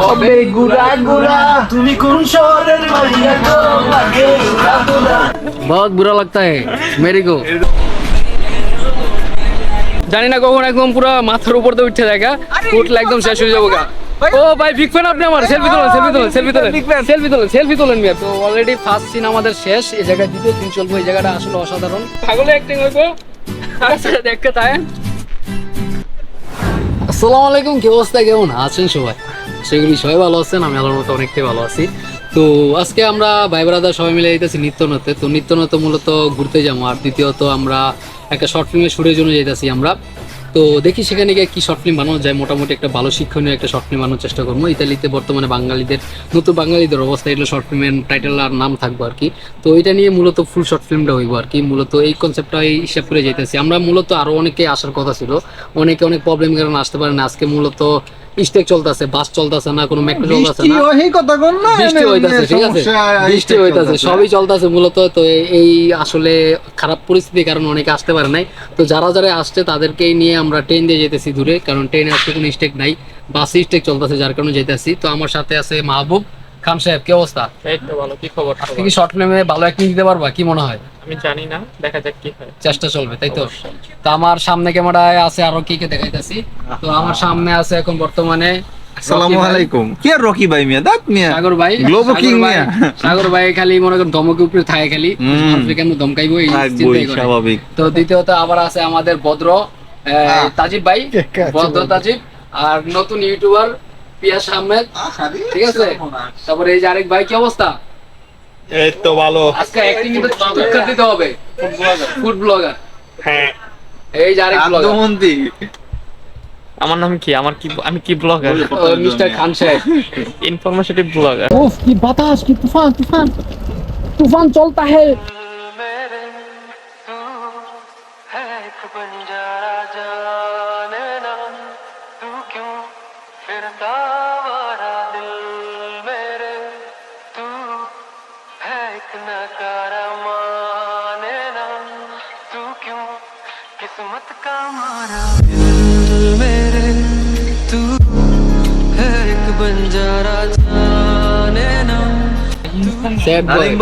হবে গুড়া গুড়া তুমি কোন শহরের মাইয়া গো লাগে গুড়া গুড়া बहुत बुरा लगता है मेरे को জানি না কখন একদম পুরো মাথার উপর দিয়ে উঠে দেখা উঠলে একদম শেষ হয়ে যাবো গা ও ভাই বিগ ফ্যান আপনি আমার সেলফি তোলেন সেলফি তোলেন সেলফি তোলেন সেলফি তোলেন সেলফি তোলেন মিয়া তো অলরেডি ফার্স্ট সিন আমাদের শেষ এই জায়গায় দ্বিতীয় দিন চলবো এই জায়গাটা আসলে অসাধারণ পাগলে অ্যাক্টিং হইবো আচ্ছা দেখতে তাই আসসালামু আলাইকুম, কি অবস্থা, কেমন আছেন সবাই? সেগুলি সবাই ভালো আছেন, আমি আল্লাহর মতো অনেকটাই ভালো আছি। তো আজকে আমরা ভাই ব্রাদার সবাই মিলে যেতেছি নিত্যনতে। তো নিত্যনত মূলত ঘুরতে যাব, আর দ্বিতীয়ত আমরা একটা শর্ট ফিল্মের শুটের জন্য যেতেছি আমরা। তো দেখি সেখানে গিয়ে কি শর্ট ফিল্ম বানানো যায়। মোটামুটি একটা ভালো শিক্ষণীয় একটা শর্ট ফিল্ম বানানোর চেষ্টা করব। ইতালিতে বর্তমানে বাঙালিদের, নতুন বাঙালিদের অবস্থা, এগুলো শর্ট ফিল্মের টাইটেল আর নাম থাকব আর কি। তো এটা নিয়ে মূলত ফুল শর্ট ফিল্মটা হইব আর কি। মূলত এই কনসেপ্টটাই হিসাব করে যেতেছি আমরা মূলত আরও অনেকে আসার কথা ছিল। অনেকে অনেক প্রবলেম কারণে আসতে পারে না। আজকে মূলত স্টেক চলতেছে বাস চলতেছে না কোনো মেট্রো চলতেছে না। ওই কথা কোন না বৃষ্টি হইতাছে ঠিক আছে? বৃষ্টি হইতাছে সবই চলতেছে মূলত তো এই আসলে খারাপ পরিস্থিতির কারণে অনেকে আসতে পারে নাই। তো যারা যারা আসছে তাদেরকেই নিয়ে আমরা ট্রেন দিয়ে যেতেছি দূরে কারণ ট্রেনে আজকে কোনো স্টেক নাই বাসে স্টেক চলতেছে যার কারণে যেতেছি। তো আমার সাথে আছে মাহবুব খান সাহেব কি অবস্থা? এই তো ভালো কি খবর আপনি কি শর্ট ফিল্মে ভালো অ্যাক্টিং দিতে পারবা? কি মনে হয়? আমি জানি না দেখা যাক কি হয়। চেষ্টা চলবে তাই তো? তো আমার সামনে ক্যামেরায় আছে আরও কি কে দেখাইতেছি। তো আমার সামনে আছে এখন বর্তমানে আসসালামু আলাইকুম। কি আর রকি ভাই মিয়া? দাঁত মিয়া। সাগর ভাই। ভাই- মিয়া। সাগর ভাই খালি মনে করেন উপরে থাকে খালি। কেন ধমকাইবো এই চিন্তাই করে। স্বাভাবিক। তো দ্বিতীয়ত আবার আছে আমাদের ভদ্র আহ, তাজিব ভাই। ভদ্র তাজিব। আর নতুন ইউটিউবার পিয়াস আহমেদ। ঠিক আছে? তারপরে এই যে আরেক ভাই কি অবস্থা? এই তো ভালো। আজকে অ্যাক্টিং কিন্তু চমৎকার দিতে হবে। ফুড ব্লগার হ্যাঁ। এই যে আরেক ব্লগার আমার নাম কি? আমার কি আমি কি ব্লগার মিস্টার খান সাহেব। ইনফরমেটিভ ব্লগার উফ কি বাতাস কি তুফান তুফান। তুফান চলতা হে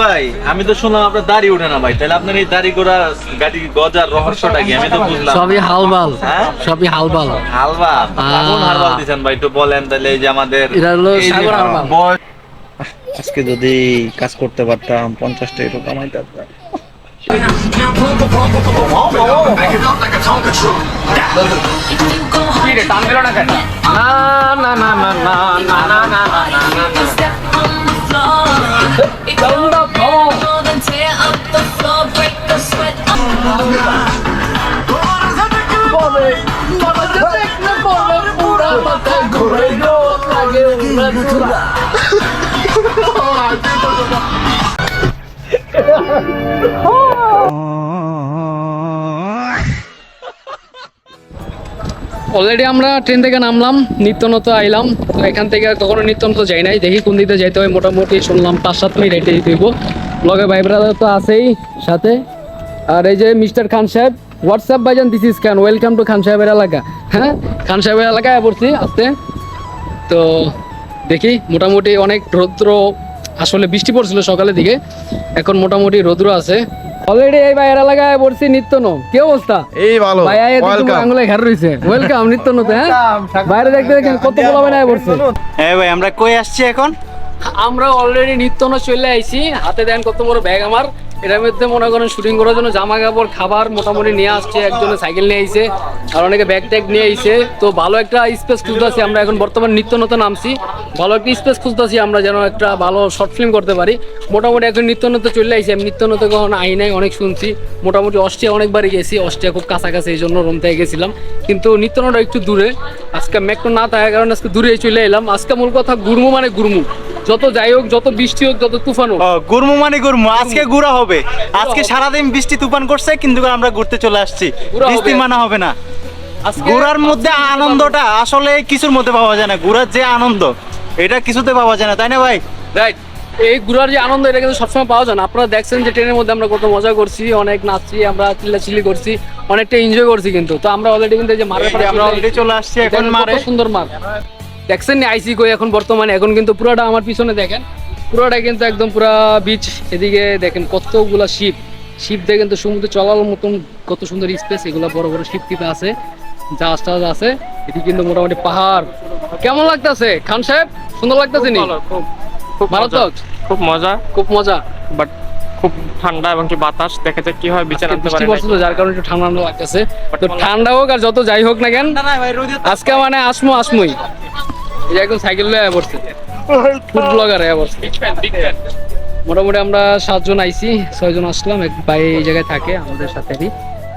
ভাই আমি তো শুনলাম আপনার দাড়ি ওঠে না ভাই। তাহলে আপনার এই দাড়ি গোড়া গাড়ি গজার রহস্যটা কি? আমি তো বুঝলাম সবই হালবাল। হ্যাঁ? সবই হালবাল। কোন ভাই? একটু বলেন তাহলে এই যে আমাদের আজকে যদি কাজ করতে পারতাম পঞ্চাশটা একটু কামাইতে পারতাম। না। Oh! অলরেডি আমরা ট্রেন থেকে নামলাম, নিত্যনত আইলাম। তো এখান থেকে কখনো নিত্যনত যাই নাই। দেখি কোন দিকে যাইতে হয়। মোটামুটি শুনলাম পাঁচ, সাত মিনিট হেঁটে যেতে হইব। লগে ভাই ব্রাদার তো আছেই সাথে। আর এই যে মিস্টার খান সাহেব হোয়াটসঅ্যাপ ভাইজান this is Khan welcome to Khan সাহেবের এলাকা। হ্যাঁ? খান সাহেবের এলাকায় পড়ছি আসতে তো দেখি, মোটামুটি অনেক রৌদ্র, আসলে বৃষ্টি পড়ছিল সকালের দিকে। এখন মোটামুটি রৌদ্র আছে। অলরেডি এই ভাইয়ের লাগায় পড়ছি নিত্যন কি অবস্থা? এই ভালো। ভাইয়া এই তুমি আঙ্গুলে ঘর রইছে ওয়েলকাম নিত্যনতে হ্যাঁ? বাইরে দেখতে দেখেন কত বলা বানায় পড়ছে। হ্যাঁ ভাই আমরা কই আসছি এখন? আমরা অলরেডি নিত্যন চলে আইছি। হাতে দেন কত বড় ব্যাগ আমার। এটার মধ্যে মনে করেন শুটিং করার জন্য জামা কাপড়, খাবার মোটামুটি নিয়ে আসছে, একজনে সাইকেল নিয়ে আইছে, আর অনেকে ব্যাগ ট্যাগ নিয়ে আইছে। তো ভালো একটা স্পেস খুঁজতেছি আমরা, এখন বর্তমান নিত্য নতুন নামছি ভালো একটা স্পেস খুঁজতেছি আমরা, যেন একটা ভালো শর্ট ফিল্ম করতে পারি। মোটামুটি এখন নিত্য নতুন চলে আইছি আমি নিত্য নতুন কখনো আই নাই, অনেক শুনছি। মোটামুটি অস্ট্রিয়া অনেকবারই গেছি অস্ট্রিয়া খুব কাছাকাছি, এই জন্য রোম থেকে গেছিলাম। কিন্তু নিত্য নটা একটু দূরে, আজকে মেট্রো না থাকার কারণে আজকে দূরে চলে এলাম। আজকে মূল কথা গুরমু মানে গুরমু। যত যাই হোক যত বৃষ্টি হোক যত তুফান হোক। গুরমু মানে গুরমু আজকে গুড়া হবে। আজকে সারাদিন বৃষ্টি তুফান করছে কিন্তু আমরা ঘুরতে চলে আসছি। বৃষ্টি মানা হবে না। ঘোরার মধ্যে আনন্দটা আসলে কিছুর মধ্যে পাওয়া যায় না। ঘোরার যে আনন্দ এটা কিছুতে পাওয়া যায় না। তাই না ভাই? রাইট এই ঘুরার যে আনন্দ এটা কিন্তু সবসময় পাওয়া যায় না। আপনারা দেখছেন যে ট্রেনের মধ্যে আমরা কত মজা করছি অনেক নাচছি আমরা চিল্লাচিল্লি করছি অনেকটা এনজয় করছি কিন্তু। তো আমরা অলরেডি কিন্তু এই যে মারের যে আমরা অলরেডি চলে আসছি এখন মারে সুন্দর মার দেখছেন নি আইসি কই এখন বর্তমানে? এখন কিন্তু পুরোটা আমার পিছনে দেখেন। পুরোটা কিন্তু একদম পুরা বিচ এদিকে দেখেন কতগুলা শিপ শিপ দিয়ে কিন্তু সমুদ্রে চলার মতন কত সুন্দর স্পেস এগুলো বড় বড় শিপ টিপ আছে জাহাজ টাহাজ আছে। এদিকে কিন্তু মোটামুটি পাহাড়। কেমন লাগতেছে? খান সাহেব সুন্দর লাগতেছে নি? খুব খুব মজা। মারাত্মক খুব মজা। খুব মজা। বাট খুব ঠান্ডা এবং কি বাতাস দেখা যাক কি হয় বিচার আনতে বৃষ্টি পারে পড়ছে তো যার কারণে একটু ঠান্ডা লাগতেছে। তো ঠান্ডা হোক আর যত যাই হোক না কেন আজকে মানে আসমো আসমই। একদম সাইকেল লয়ে পড়ছে। ফুড ব্লগার হয়ে পড়ছে। মোটামুটি আমরা সাতজন আইছি ছয়জন আসলাম এক ভাই এই জায়গায় থাকে আমাদের সাথেই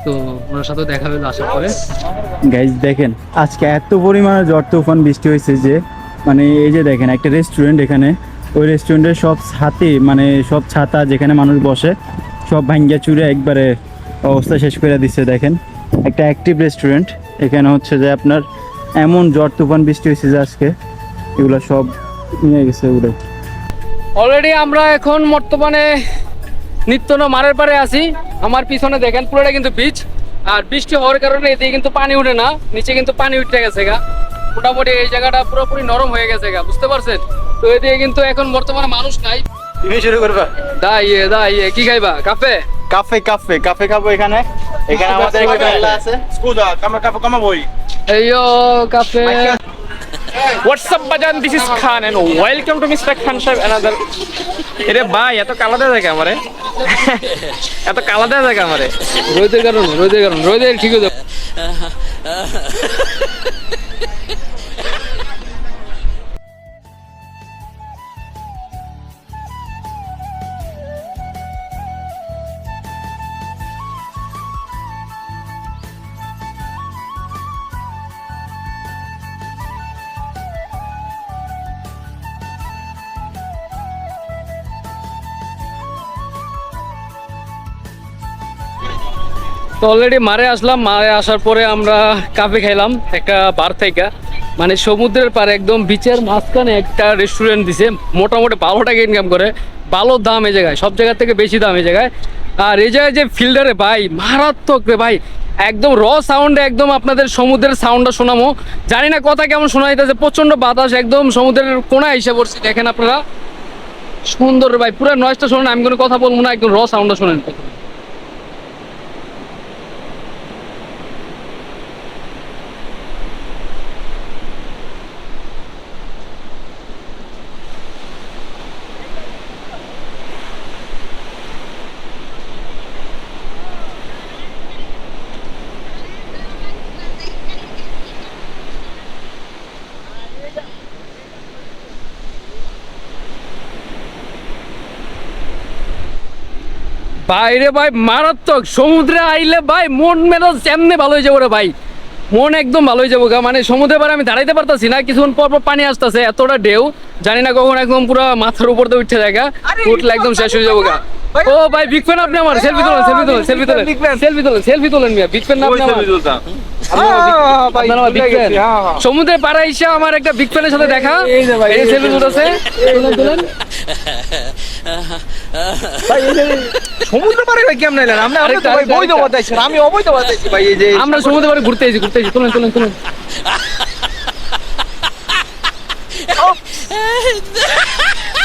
তো ওনার সাথে দেখা হলো আসার পরে। গাইজ দেখেন আজকে এত পরিমাণে ঝড় তুফান বৃষ্টি হয়েছে যে মানে এই যে দেখেন একটা রেস্টুরেন্ট এখানে। ওই রেস্টুরেন্টের সব ছাতে মানে সব ছাতা যেখানে মানুষ বসে সব ভাঙ্গিয়া চুরে একবারে অবস্থা শেষ করে দিচ্ছে দেখেন। একটা অ্যাক্টিভ রেস্টুরেন্ট এখানে হচ্ছে যে আপনার এমন ঝড় তুফান বৃষ্টি হয়েছে যে আজকে এগুলো সব নিয়ে গেছে উড়ে। অলরেডি আমরা এখন বর্তমানে নিত্য মারের পারে আছি। আমার পিছনে দেখেন পুরোটা কিন্তু বিচ আর বৃষ্টি হওয়ার কারণে এদিকে কিন্তু পানি উঠে না নিচে কিন্তু পানি উঠে গেছে গা। মোটামুটি এই জায়গাটা পুরোপুরি নরম হয়ে গেছে গা বুঝতে পারছেন? তো এদিকে কিন্তু এখন বর্তমানে মানুষ নাই। তুমি শুরু করবা। দা ইয়ে দা ইয়ে কি খাইবা? কাফে? কাফে কাফে কাফে খাব এখানে। এখানে আমাদের একটা মেলা আছে Scusa, come, come, come voi? এইও কাফে হোয়াটস আপ বাজান this is Khan and welcome to mister Khan সাহেব অ্যানাদার এরে ভাই এত কালা দেয়া থাকে আমারে। এত কালা দেয়া থাকে আমারে। রোদের কারণে রোদের কারণে রোদের ঠিক হয়ে যাবে। তো অলরেডি মারে আসলাম, মারে আসার পরে আমরা কাফে খাইলাম একটা বার থেকে। মানে সমুদ্রের পারে একদম বিচের মাঝখানে একটা রেস্টুরেন্ট দিছে, মোটামুটি ভালো টাকা ইনকাম করে, ভালো দাম এই জায়গায়, সব জায়গার থেকে বেশি দাম এই জায়গায়। আর এই জায়গায় যে ফিল্ডারে ভাই, মারাত্মক রে ভাই, একদম র সাউন্ডে একদম আপনাদের সমুদ্রের সাউন্ডটা শোনামো। জানি না কথা কেমন শোনা যাইতেছে প্রচণ্ড বাতাস, একদম সমুদ্রের কোনায় এসে পড়ছি, দেখেন আপনারা। সুন্দর ভাই, পুরো নয়েজটা শোনেন, আমি কোনো কথা বলব না, একদম র সাউন্ডটা শোনেন। বাইরে ভাই মারাত্মক। সমুদ্রে আইলে ভাই মন মেজাজ এমনি ভালো হয়ে যাব রে ভাই। মন একদম ভালো হয়ে যাব গা। মানে সমুদ্রে পারে আমি দাঁড়াইতে পারতাছি না কিছুক্ষণ পর পর পানি আসতেছে এতটা ঢেউ। জানি না কখন একদম পুরো মাথার উপর দিয়ে উঠে জায়গা। উঠলে একদম শেষ হয়ে যাব গা। ও ভাই বিগ ফ্যান আপনি আমার। সেলফি তোলেন সেলফি তোলেন সেলফি তোলেন সেলফি তোলেন সেলফি তোলেন মিয়া। বিগ ফ্যান না আপনি আমার। Big fan। সমুদ্রে পাড়া এসে আমার একটা বিগ ফ্যানের সাথে দেখা। এই সেলফি তুলতেছে সমুদ্র পারে ভাই কেমন এলেন? আমরা ভাই বৈধ বাতাইছি আমি অবৈধ বাতাইছি ভাই এই যে আমরা সমুদ্রে পাড়ে ঘুরতে এসেছি ঘুরতে এসেছি। তুলেন তুলেন তুলেন।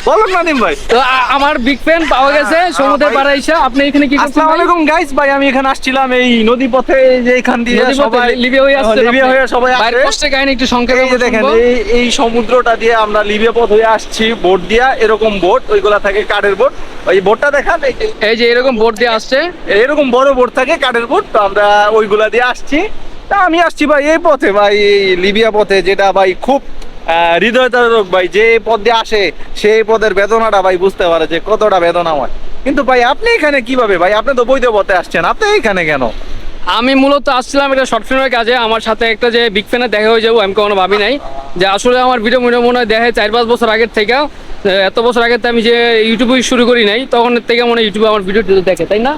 বলো নাদিম ভাই। তো আমার বিগ ফ্যান পাওয়া গেছে সমুদ্রের ভাই। পাড়ে এসে আপনি এখানে কি করছেন আসসালামু আলাইকুম গাইস ভাই আমি এখানে আসছিলাম এই নদী পথে যে এখান দিয়ে সবাই লিবিয়া হয়ে আসছেন লিবিয়া হয়ে সবাই ভাইয়ের আসে কষ্টের কাহিনী একটু সংক্ষেপে দেখেন এই এই সমুদ্রটা দিয়ে আমরা লিবিয়া পথ হয়ে আসছি। বোট দিয়া এরকম বোট ওইগুলা থাকে কাঠের বোট। ওই বোটটা দেখান এই যে এরকম বোর্ড দিয়ে আসছে। এরকম বড় বোট থাকে কাঠের বোট তো আমরা ওইগুলা দিয়ে আসছি। তা আমি আসছি ভাই এই পথে ভাই এই লিবিয়া পথে যেটা ভাই খুব হৃদয়তারক ভাই যে পথ দিয়ে আসে সেই পথের বেদনাটা ভাই বুঝতে পারে যে কতটা বেদনা হয়। কিন্তু ভাই আপনি এখানে কীভাবে ভাই? আপনি তো বৈধ পথে আসছেন আপনি এখানে কেন? আমি মূলত আসছিলাম একটা শর্ট ফিল্মের কাজে আমার সাথে একটা যে বিগ ফ্যানের দেখা হয়ে যাব আমি কখনো ভাবি নাই। যে আসলে আমার ভিডিও মনে মনে হয় দেখে চার পাঁচ বছর আগের থেকে এত বছর আগের আমি যে ইউটিউবে শুরু করি নাই তখন থেকে মনে ইউটিউবে আমার ভিডিও দেখে তাই না?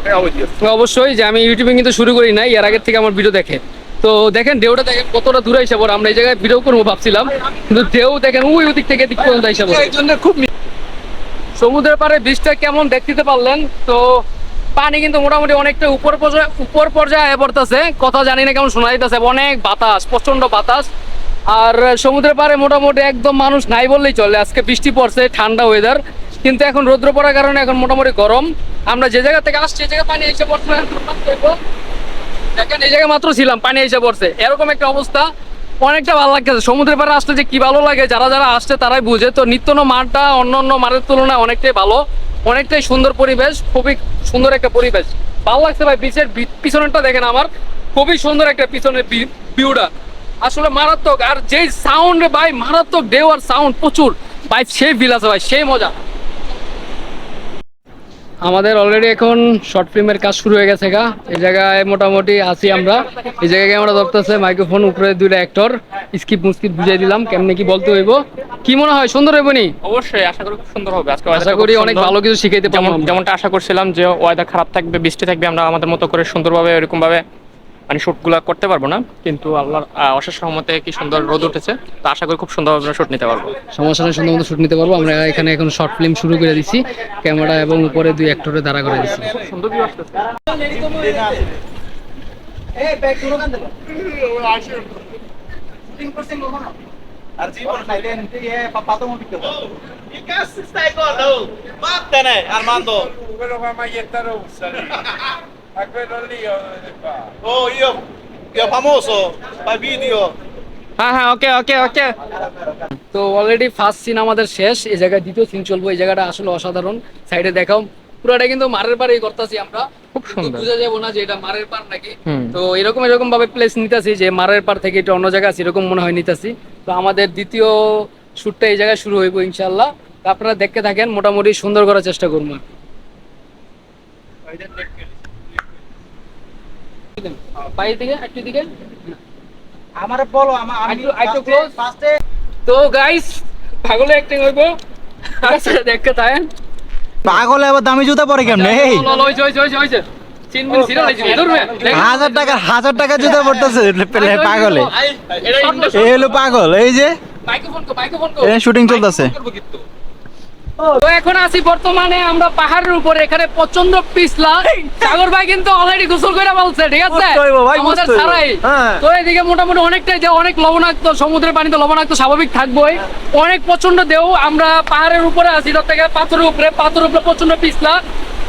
অবশ্যই। যে আমি ইউটিউবে কিন্তু শুরু করি নাই এর আগের থেকে আমার ভিডিও দেখে। তো দেখেন ঢেউটা দেখেন কতটা দূরে পড়ে, আমরা এই জায়গায় ভিডিও করব ভাবছিলাম, কিন্তু ঢেউ দেখেন ওই ওদিক থেকে এদিক পর্যন্ত পড়ে। খুব সমুদ্রের পাড়ে বীজটা কেমন দেখতে পারলেন, তো পানি কিন্তু মোটামুটি অনেকটা উপর পর্যায়ে উপর পর্যায়ে পড়তেছে, কথা জানি না কেমন শোনা যাইতেছে, অনেক বাতাস প্রচণ্ড বাতাস। আর সমুদ্রের পাড়ে মোটামুটি একদম মানুষ নাই বললেই চলে, আজকে বৃষ্টি পড়ছে, ঠান্ডা ওয়েদার কিন্তু এখন রৌদ্র পড়ার কারণে এখন মোটামুটি গরম। আমরা যে জায়গা থেকে আসছি এই জায়গায় পানি এসে পড়ছে দেখেন, এই জায়গায় মাত্র ছিলাম, পানি এসে পড়ছে। এরকম একটা অবস্থা। অনেকটা ভালো লাগছে সমুদ্রের পাড়ে আসলে যে কি ভালো লাগে, যারা যারা আসছে তারাই বুঝে। তো নিত্যন মাঠটা অন্য অন্য মাঠের তুলনায় অনেকটাই ভালো, অনেকটাই সুন্দর পরিবেশ, খুবই সুন্দর একটা পরিবেশ। ভালো লাগছে ভাই বিচের পিছনেরটা দেখেন আমার। খুবই সুন্দর একটা পিছনের ভিউটা আসলে মারাত্মক, আর যেই সাউন্ড ভাই, মারাত্মক ঢেউ আর সাউন্ড প্রচুর। ভাই, সেই ফিল আছে ভাই, সেই মজা। আমাদের অলরেডি এখন শর্ট ফিল্মের কাজ শুরু হয়ে গেছে গা। এই জায়গায় মোটামুটি আছি আমরা। এই জায়গায় আমরা ধরতেছে মাইক্রোফোন উপরে দুইটা অ্যাক্টর স্কিপ মুস্কিপ বুঝিয়ে দিলাম কেমনে কি বলতে হইব। কি মনে হয় সুন্দর হইব নি? অবশ্যই আশা করি খুব সুন্দর হবে। আজকে আশা করি অনেক ভালো কিছু শিখাইতে পারব যেমনটা আশা করছিলাম যে ওয়েদার খারাপ থাকবে বৃষ্টি থাকবে আমরা আমাদের মতো করে সুন্দরভাবে এরকম ভাবে মানে শুটগুলো করতে পারব না কিন্তু আল্লাহর অশেষ সহমতে কি সুন্দর রোদ উঠেছে তো আশা করি খুব সুন্দরভাবে আমরা শুট নিতে পারব সমস্যা নেই সুন্দর মতো শুট নিতে পারব আমরা এখানে এখন শর্ট ফিল্ম শুরু করে দিচ্ছি ক্যামেরা এবং উপরে দুই অ্যাক্টরে দাঁড়া করে দিচ্ছি সুন্দর আর জীবন পাপা তো. A quello lì io dove fa? Oh, io, io famoso, fa video. হ্যাঁ হ্যাঁ ওকে ওকে ওকে তো অলরেডি ফার্স্ট সিন আমাদের শেষ এই জায়গায় দ্বিতীয় সিন চলবো এই জায়গাটা আসলে অসাধারণ। সাইডে দেখাও। পুরোটা কিন্তু মারের পাড়েই করতেছি আমরা। খুব সুন্দর। বুঝা যাব না যে এটা মারের পার নাকি। তো এরকম এরকম ভাবে প্লেস নিতেছি যে মারের পার থেকে এটা অন্য জায়গা আছে এরকম মনে হয় নিতেছি। তো আমাদের দ্বিতীয় শুটটা এই জায়গায় শুরু হইব ইনশাল্লাহ আপনারা দেখতে থাকেন মোটামুটি সুন্দর করার চেষ্টা করব। পায়ের দিকে একটু দিকে আমারে বলো আমার আমি একটু- একটু ফার্স্টে তো গাইস পাগলে অ্যাক্টিং হইব আচ্ছা দেখতে থাকেন পাগল আবার দামি জুতা পরে কেমনে এই। হাজার টাকা হাজার টাকা জুতা পড়তেছে পাগলে। এই হলো পাগল এই যে শুটিং চলতেছে তো এখন আছি বর্তমানে আমরা পাহাড়ের উপরে এখানে প্রচণ্ড পিছলা সাগর ভাই কিন্তু অলরেডি গোসল করে বলছে ঠিক আছে আমাদের ছাড়াই হ্যাঁ। তো এদিকে মোটামুটি অনেকটাই যে অনেক লবণাক্ত সমুদ্রের পানিতে লবণাক্ত স্বাভাবিক থাকবোই অনেক প্রচণ্ড দেও আমরা পাহাড়ের উপরে আছি তার থেকে পাথরের উপরে পাথরের উপরে প্রচণ্ড পিছলা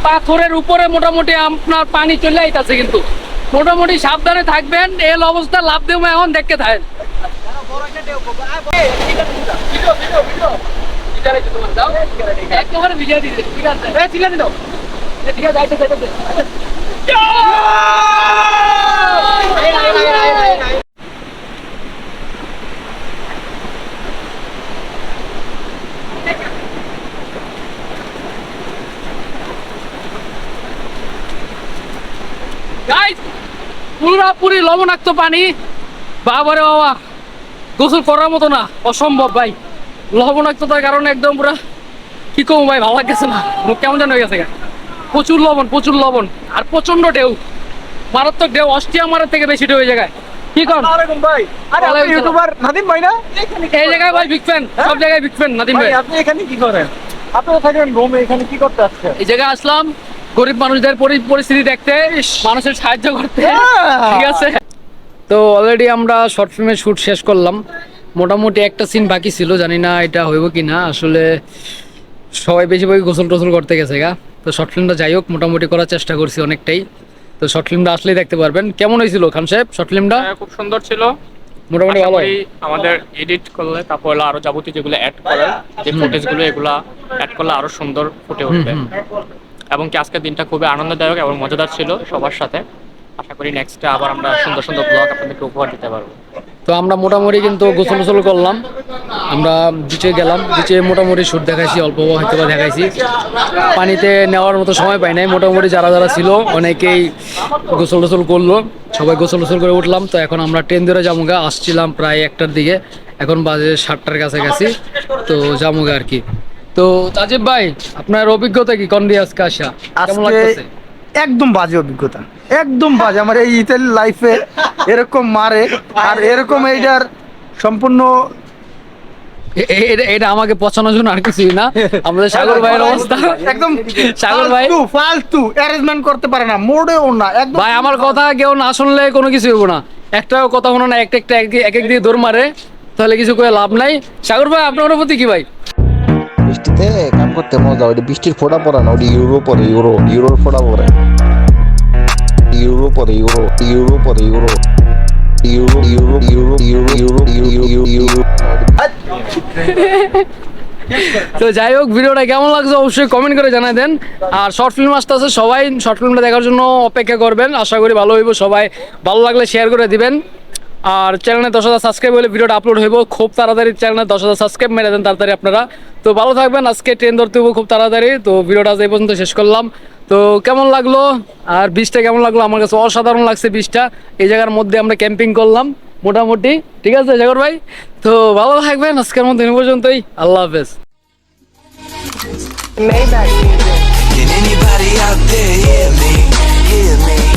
পাথরের উপরে মোটামুটি আপনার পানি চলে আইতাছে কিন্তু মোটামুটি সাবধানে থাকবেন এল অবস্থা লাভ দেবো এখন দেখতে থাকেন একেবারে ভিডিও দিতে। ঠিক আছে। এই ঠিক আছে দাও। এই ঠিক আছে আইতে আইতে পুরোপুরি লবণাক্ত পানি। বাবারে বাবা গোসল করার মতো না। অসম্ভব ভাই। লবণাক্ততার কারণে একদম পুরো কি কম ভাই ভালো লাগতেছে না। মুখ কেমন যেন হয়ে গেছে প্রচুর লবণ প্রচুর লবণ। আর প্রচণ্ড ঢেউ। মারাত্মক ঢেউ অস্ট্রিয়া মারার থেকে বেশি ঢেউ এই জায়গায়। কি কর? ভাই। আরে আপনি ইউটিউবার নাদিম ভাই না? এই জায়গায় ভাই বিগ ফ্যান সব জায়গায় বিগ ফ্যান নাদিম ভাই। ভাই আপনি এখানে কি করেন? আপনি থাকেন রোমে এখানে কি করতে আসছেন? এই জায়গায় আসলাম গরিব মানুষদের পরি- পরিস্থিতি দেখতে মানুষের সাহায্য করতে। হ্যাঁ। ঠিক আছে। তো অলরেডি আমরা শর্ট ফিল্মের শুট শেষ করলাম। মোটামুটি একটা সিন বাকি ছিল জানি না এটা হইব কি না আসলে সবাই বেশিরভাগই গোসল টোসল করতে গেছে গা। তো শর্ট ফিল্মটা যাই হোক মোটামুটি করার চেষ্টা করছি অনেকটাই। তো শর্ট ফিল্মটা আসলেই দেখতে পারবেন। কেমন হয়েছিল খান সাহেব শর্ট ফিল্মটা হ্যাঁ, খুব সুন্দর ছিল। মোটামুটি ভালো আমাদের এডিট করলে তারপর হলো আরও যাবতীয় যেগুলো অ্যাড করার যে ফুটেজগুলো এগুলা অ্যাড করলে আরও সুন্দর ফুটে উঠবে। এবং কি আজকের দিনটা খুবই আনন্দদায়ক এবং মজাদার ছিল সবার সাথে। আশা করি নেক্সটে আবার আমরা সুন্দর সুন্দর ব্লগ আপনাদেরকে উপহার দিতে পারব। তো আমরা মোটামুটি কিন্তু গোসল গোসল করলাম। আমরা বিচে গেলাম বিচে মোটামুটি শুট দেখাইছি অল্প হয়তো বা দেখাইছি। পানিতে নেওয়ার মতো সময় পাই নাই মোটামুটি যারা যারা ছিল অনেকেই গোসল টোসল করল। সবাই গোসল টোসল করে উঠলাম তো এখন আমরা ট্রেন ধরে জামুগা আসছিলাম প্রায় একটার দিকে এখন বাজে সাতটার কাছাকাছি তো জামুগা আর কি। তো তাজিব ভাই আপনার অভিজ্ঞতা কি? কন্ডি আজকে আসা? কেমন লাগতেছে? একদম বাজে অভিজ্ঞতা। একদম বাজে। আমার এই ইতালি লাইফে এরকম মারে আর এরকম এইটার সম্পূর্ণ এটা- আমাকে পছানোর জন্য আর কিছুই না। আমাদের সাগর ভাইয়ের অবস্থা। একদম সাগর ভাই। ফালতু ফালতু অ্যারেঞ্জমেন্ট করতে পারে না মোড়েও না একদম ভাই আমার কথা কেউ না শুনলে কোনো কিছু হইব না। একটাও কথা শোনো না একটা একটা এক এক এক দিয়ে দৌড় মারে তাহলে কিছু করে লাভ নাই। সাগর ভাই আপনার অনুভূতি কি ভাই? বৃষ্টিতে কাম করতে মজা, ওইটা বৃষ্টির ফোটা পড়ে না ওটা ইউরো পরে, ইউরো, ইউরোর ফোঁটা পড়ে। ইউরো পরে, ইউরো ইউরো পরে, euro. Euro euro euro euro euro euro euro তো যাই হোক, ভিডিওটা কেমন লাগছে অবশ্যই কমেন্ট করে জানাই দেন। আর শর্ট ফিল্ম আসতেছে সবাই শর্ট ফিল্মটা দেখার জন্য অপেক্ষা করবেন। আশা করি ভালো হইব, সবাই ভালো লাগলে শেয়ার করে দিবেন। আর চ্যানেলে দশ হাজার সাবস্ক্রাইব হলে ভিডিওটা আপলোড হইব। খুব তাড়াতাড়ি চ্যানেলে দশ হাজার সাবস্ক্রাইব মেরে দেন তাড়াতাড়ি আপনারা। তো ভালো থাকবেন আজকে ট্রেন ধরতে হইব খুব তাড়াতাড়ি। তো ভিডিওটা আজ এই পর্যন্ত শেষ করলাম। তো কেমন লাগল? আর বীজটা কেমন লাগল? আমার কাছে অসাধারণ লাগছে বীজটা এই জায়গার মধ্যে আমরা ক্যাম্পিং করলাম মোটামুটি। ঠিক আছে জাগর ভাই? তো ভালো থাকবেন আজকের মধ্যে এই পর্যন্তই। আল্লাহ হাফেজ। Can anybody out there hear me? Hear me?